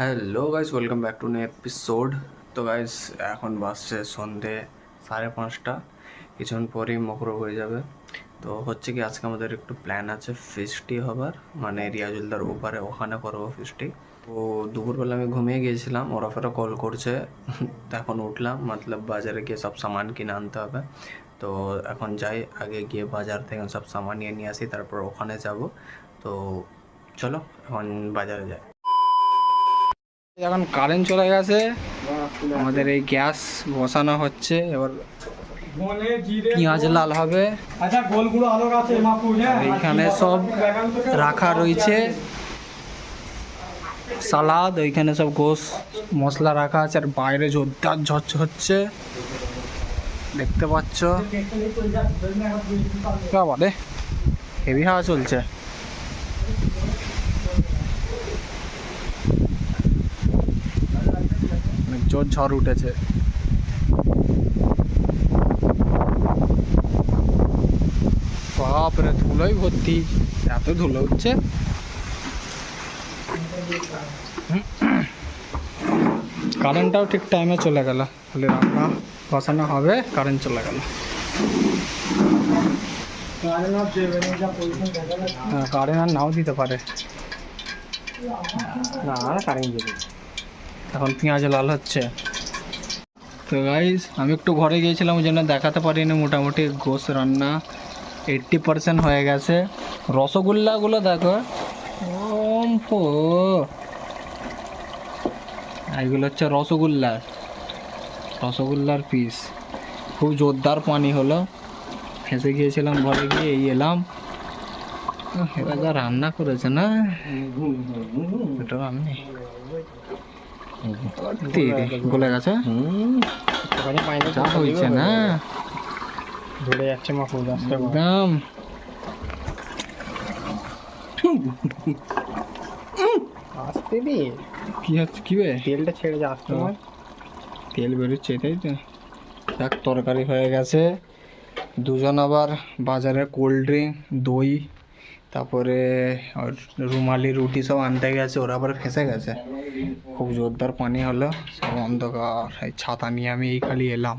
Hello guys, welcome back to new episode. তো guys, এখন বাসছে সন্ধে সাড়ে পাঁচটা। কিছুক্ষণ পরেই মকর হয়ে যাবে। তো হচ্ছে কি, আজকে আমাদের একটু প্ল্যান আছে ফিস্টি হবার। মানে রিয়াজুলদার ওপারে, ওখানে করব ফিস্টি তো দুপুরবেলা আমি ঘুমিয়ে গিয়েছিলাম, ওরা ফেরা কল করছে। এখন উঠলাম, মতলব বাজারে গিয়ে সব সামান কিনে আনতে হবে। তো এখন যাই, আগে গিয়ে বাজার থেকে সব সামান নিয়ে নিয়ে আসি, তারপর ওখানে যাব। তো চলো, এখন বাজারে যাই। এখন কারেন্ট চলে গেছে। আমাদের এই গ্যাস বসানো হচ্ছে। এবার পেঁয়াজ লাল হবে। আচ্ছা গোলগুলো আলোক আছে মাপু হ্যাঁ। এইখানে সব রাখা রয়েছে। সালাদ ওইখানে সব গোস মশলা রাখা আছে আর বাইরে জোরদার ঝরঝ হচ্ছে। দেখতে পাচ্ছ? বাবারে হেভি হাওয়া চলছে। জোর ঝড় উঠেছে। বাপরে ধুলোই ভর্তি। এত ধুলো উঠছে কারেন্টটাও ঠিক টাইমে চলে গেল। তাহলে রান্না বসানো হবে কারেন্ট চলে গেল। হ্যাঁ কারেন্ট আর নাও দিতে পারে। না কারেন্ট দেবে এখন পেঁয়াজ লাল হচ্ছে। তো গাইজ আমি একটু ঘরে গিয়েছিলাম ওই জন্য দেখাতে পারিনি। মোটামুটি গোস রান্না এইট্টি পার্সেন্ট হয়ে গেছে। রসগোল্লাগুলো দেখো ওম পো এইগুলো হচ্ছে রসগোল্লা রসগোল্লার পিস খুব জোরদার পানি হলো। ফেঁসে গিয়েছিলাম ঘরে গিয়ে এই এলাম। রান্না করেছে না এটা আমি গলে গেছে। যা হয়েছে না। ধরে যাচ্ছে মাপু একদম। আসতে দি। কি হচ্ছে কি বে? তেলটা ছেড়ে যা আসতে তেল বেরোচ্ছে তাই তো। এক তরকারি হয়ে গেছে। দুজন আবার বাজারে কোল্ড ড্রিঙ্ক দই তারপরে রুমালি রুটি সব আনতে গেছে, ওরা আবার ফেঁসে গেছে। খুব জোরদার পানি হলো, সব অন্ধকার, এই ছাতা নিয়ে আমি এই খালি এলাম।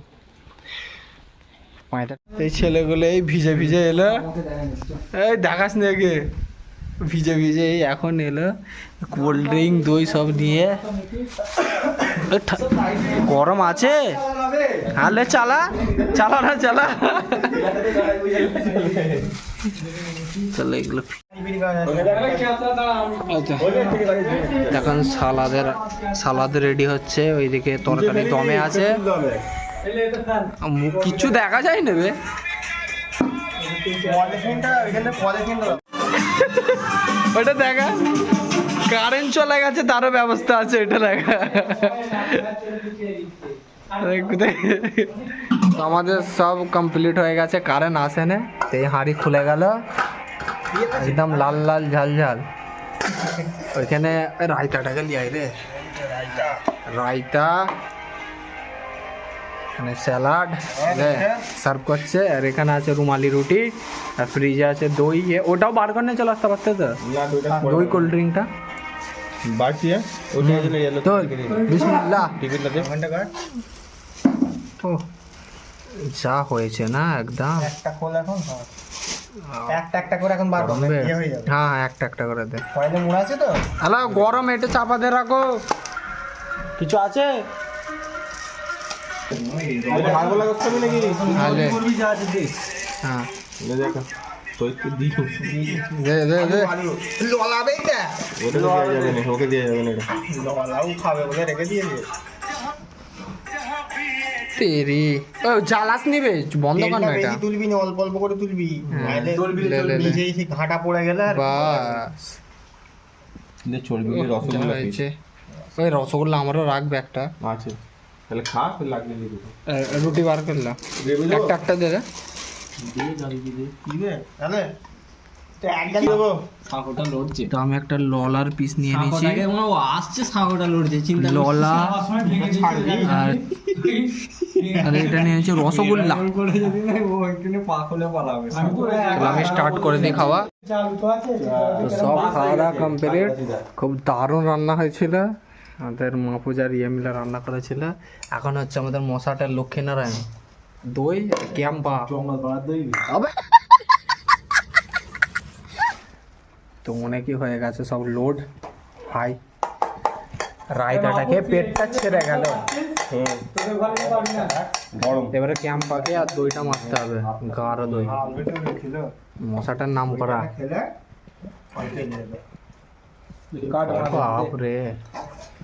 এই ছেলেগুলো এই ভিজে ভিজে এলো। এই দেখাস নাকি ভিজে ভিজে এখন এলো কোল্ড ড্রিঙ্ক দই সব নিয়ে গরম আছে? হালে চালা চালা না, চালা। এগুলো আচ্ছা। এখন সালাদের, সালাদ রেডি হচ্ছে, ওইদিকে তরকারি দমে আছে। কিচ্ছু দেখা যায় নেবে ওটা দেখা। কারেন্ট চলে গেছে, তারও ব্যবস্থা আছে, এটা দেখা। আমাদের সব কমপ্লিট হয়ে গেছে কারেন্ট আসে না। এই হাঁড়ি খুলে গেল। একদম লাল লাল, ঝাল ঝাল। ওইখানে রায়তাটাকে লিয়াই রে। রায়তা। এখানে স্যালাড সার্ভ করছে। আর এখানে আছে রুমালি রুটি আর ফ্রিজে আছে দই। ওটাও বার করে নিয়ে চলে আসতে পারতে তো? দই কোল্ড ড্রিঙ্কটা? এলো তো বিসমিল্লাহ। ও যা হয়েছে না একদম। একটা খোল এখন একটা একটা করে এখন বার করবে ইয়ে হয়ে হ্যাঁ হ্যাঁ একটা একটা করে দে। কয়লে মুড়া আছে তো? হ্যালো গরম এটা চাপা দিয়ে রাখো। কিছু আছে? হ্যাঁ। রেখে তেরি। ও জ্বালাস নিবে। বন্ধ কর না এটা। তুলবি না অল্প অল্প করে তুলবি। হ্যাঁ। নিজেই সেই ঘাটা পড়ে গেলে আর বাস। চর্বি রসগোল্লা হয়েছে। ওই রসগোল্লা আমারও রাখবে একটা। আছে। তাহলে খা ফের লাগলে দিয়ে দেবো। রুটি বার করলাম একটা একটা দে। দে জানি দিয়ে দিবে তাহলে? তো এক গালি দেবো? সাঁকোটা লড়ছে। তো আমি একটা ললার পিস নিয়ে নিয়েছি। সাঁকোটাকে হয় আসছে সাঁকোটা লড়ছে। চিন্তা ললা আর আর এটা নিয়ে রসগোল্লা। আমি স্টার্ট করে দিই খাওয়া। তো সব খাওয়া দাওয়া কমপ্লিট খুব দারুণ রান্না হয়েছিল। আমাদের মাহফুজার ইয়ে মিলে রান্না করেছিল। এখন হচ্ছে আমাদের মশাটার লক্ষ্মীনারায়ণ। দই ক্যাম্পা তো অনেকই হয়ে গেছে সব লোড হাই রায়তাটাকে পেটটা ছেড়ে গেল। গরম। এবারে ক্যাম্পাকে আর দইটা মারতে হবে গাঢ় দই। মশাটার নাম করা। বাপরে।